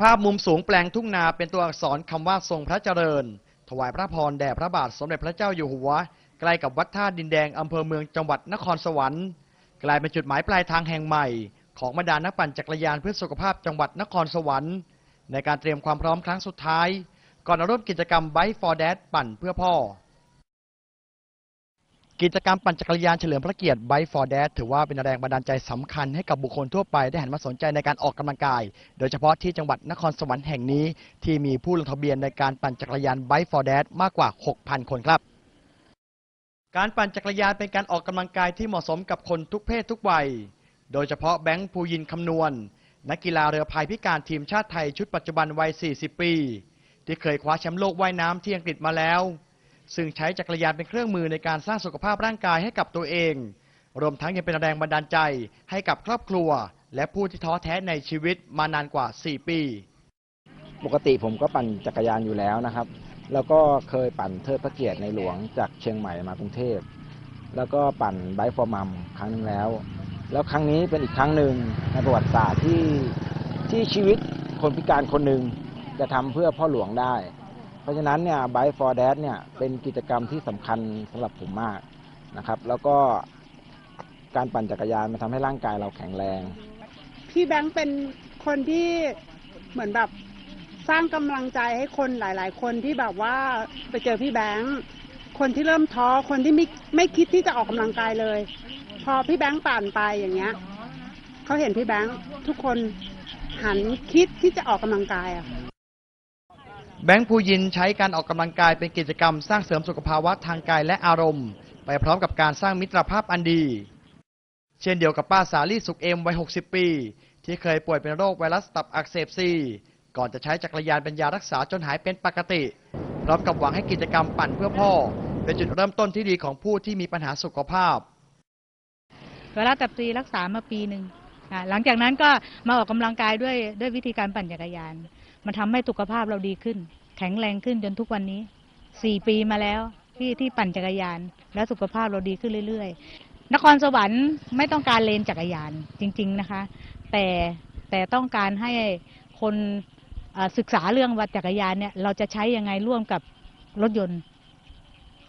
ภาพมุมสูงแปลงทุ่งนาเป็นตัวอักษรคำว่าทรงพระเจริญ ถวายพระพรแด่พระบาทสมเด็จพระเจ้าอยู่หัว ใกล้กับวัดท่าดินแดงอำเภอเมืองจังหวัดนครสวรรค์ กลายเป็นจุดหมายปลายทางแห่งใหม่ ของบรรดานักปั่นจักรยานเพื่อสุขภาพจังหวัดนครสวรรค์ ในการเตรียมความพร้อมครั้งสุดท้าย ก่อนร่วมกิจกรรม Bike for Dad ปั่นเพื่อพ่อ กิจกรรมปั่นจักรยานเฉลิมพระเกียรติ Bike for Dad ถือว่าเป็นแรงบันดาลใจสำคัญให้กับบุคคลทั่วไปได้หันมาสนใจในการออกกำลังกาย โดยเฉพาะที่จังหวัดนครสวรรค์แห่งนี้ ที่มีผู้ลงทะเบียนในการปั่นจักรยาน Bike for Dad มากกว่า 6,000 คนครับ การปั่นจักรยานเป็นการออกกำลังกายที่เหมาะสมกับคนทุกเพศทุกวัย โดยเฉพาะแบงค์ภูยินคำนวณ นักกีฬาเรือพายพิการทีมชาติไทยชุดปัจจุบันวัย 40 ปี ที่เคยคว้าแชมป์โลกว่ายน้ำที่อังกฤษมาแล้ว ซึ่งใช้จักรยานเป็นเครื่องมือในการสร้างสุขภาพร่างกายให้กับตัวเอง รวมทั้งยังเป็นแรงบันดาลใจให้กับครอบครัว และผู้ที่ท้อแท้ในชีวิตมานานกว่า 4 ปี ปกติผมก็ปั่นจักรยานอยู่แล้วนะครับ แล้วก็เคยปั่นเทิดพระเกียรติในหลวงจากเชียงใหม่มากรุงเทพ แล้วก็ปั่นไบค์ฟอร์มัมครั้งหนึงแล้ว แล้วครั้งนี้เป็นอีกครั้งหนึ่งในประวัติศาสตร์ที่ที่ชีวิตคนพิการคนหนึ่งจะทำเพื่อพ่อหลวงได้ เพราะฉะนั้นเนี่ยไบค์ฟอร์แดดเนี่ยเป็นกิจกรรมที่สำคัญสำหรับผมมากนะครับ แล้วก็การปั่นจักรยานมันทำให้ร่างกายเราแข็งแรง พี่แบงค์เป็นคนที่เหมือนแบบสร้างกำลังใจให้คนหลาย ๆ คนที่แบบว่าไปเจอพี่แบงค์คนที่เริ่มท้อคนที่ไม่ไม่คิดที่จะออกกำลังกายเลย พอพี่แบงค์ปั่นไปอย่างเงี้ยเขาเห็นพี่แบงค์ทุกคนหันคิดที่จะออกกำลังกายอะ แบงค์ภูยินใช้การออกกำลังกายเป็นกิจกรรมสร้างเสริมสุขภาวะทางกายและอารมณ์ ไปพร้อมกับการสร้างมิตรภาพอันดี เช่นเดียวกับป้าสาลี่สุขเอ็มวัย 60 ปี ที่เคยป่วยเป็นโรคไวรัสตับอักเสบซีก่อนจะใช้จักรยานเป็นยารักษาจนหายเป็นปกติ พร้อมกับหวังให้กิจกรรมปั่นเพื่อพ่อ เป็นจุดเริ่มต้นที่ดีของผู้ที่มีปัญหาสุขภาพ เวลาตับตีรักษามาปีหนึ่งหลังจากนั้นก็มาออกกำลังกายด้วยด้วยวิธีการปั่นจักรยาน มันทำให้สุขภาพเราดีขึ้น แข็งแรงขึ้นจนทุกวันนี้สี่ปีมาแล้วที่ที่ปั่นจักรยาน และสุขภาพเราดีขึ้นเรื่อย ๆ นครสวรรค์ไม่ต้องการเลนจักรยานจริง ๆนะคะ แต่แต่ต้องการให้คนศึกษาเรื่องวัดจักรยานเนี่ยเราจะใช้ยังไงร่วมกับรถยนต์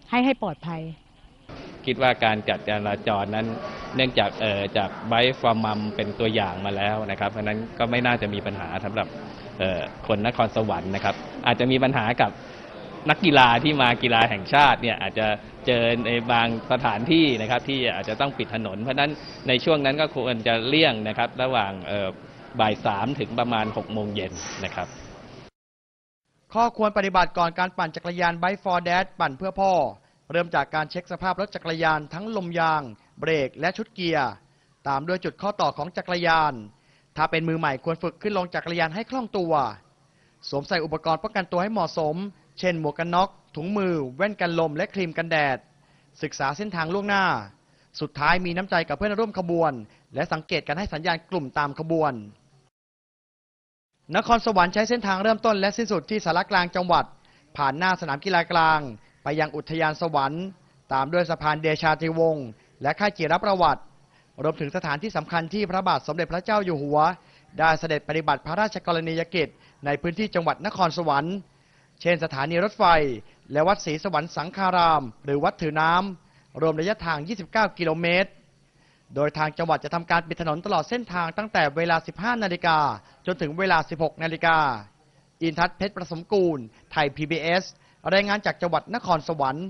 ให้ให้ปลอดภัย คิดว่าการจัดจราจรนั้น เนื่องจากเอ่อจากไบฟอร์มัมเป็นตัวอย่างมาแล้วนะครับ เพราะนั้นก็ไม่น่าจะมีปัญหาสำหรับ คนนครสวรรค์นะครับ อาจจะมีปัญหากับนักกีฬาที่มากีฬาแห่งชาติเนี่ยอาจจะเจอในบางสถานที่นะครับที่อาจจะต้องปิดถนน เพราะฉะนั้นในช่วงนั้นก็ควรจะเลี่ยงนะครับ ระหว่างบ่ายสามถึงประมาณ6โมงเย็นนะครับ ข้อควรปฏิบัติก่อนการปั่นจักรยาน Bike for Dad ปั่นเพื่อพ่อ เริ่มจากการเช็คสภาพรถจักรยานทั้งลมยาง เบรกและชุดเกียร์ ตามด้วยจุดข้อต่อของจักรยาน ถ้าเป็นมือใหม่ควรฝึกขึ้นลงจักรยานให้คล่องตัว สวมใส่อุปกรณ์ป้องกันตัวให้เหมาะสม เช่นหมวกกันน็อก ถุงมือ แว่นกันลม และครีมกันแดด ศึกษาเส้นทางล่วงหน้า สุดท้ายมีน้ำใจกับเพื่อนร่วมขบวน และสังเกตการให้สัญญาณกลุ่มตามขบวน นครสวรรค์ใช้เส้นทางเริ่มต้นและสิ้นสุดที่สารกลางจังหวัด ผ่านหน้าสนามกีฬากลาง ไปยังอุทยานสวรรค์ ตามด้วยสะพานเดชาติวงศ์และค่ายจิรประวัติ รวมถึงสถานที่สำคัญที่พระบาทสมเด็จพระเจ้าอยู่หัว ได้เสด็จปฏิบัติพระราชกรณียกิจ ในพื้นที่จังหวัดนครสวรรค์ เช่นสถานีรถไฟ และวัดศรีสวรรค์สังฆาราม หรือวัดถือน้ำรวมระยะทาง 29 กิโลเมตร โดยทางจังหวัดจะทำการปิดถนนตลอดเส้นทางตั้งแต่เวลา 15 นาฬิกาจนถึงเวลา 16 นาฬิกาอินทัศเพชรประสมกูล ไทย PBS รายงานจากจังหวัดนครสวรรค์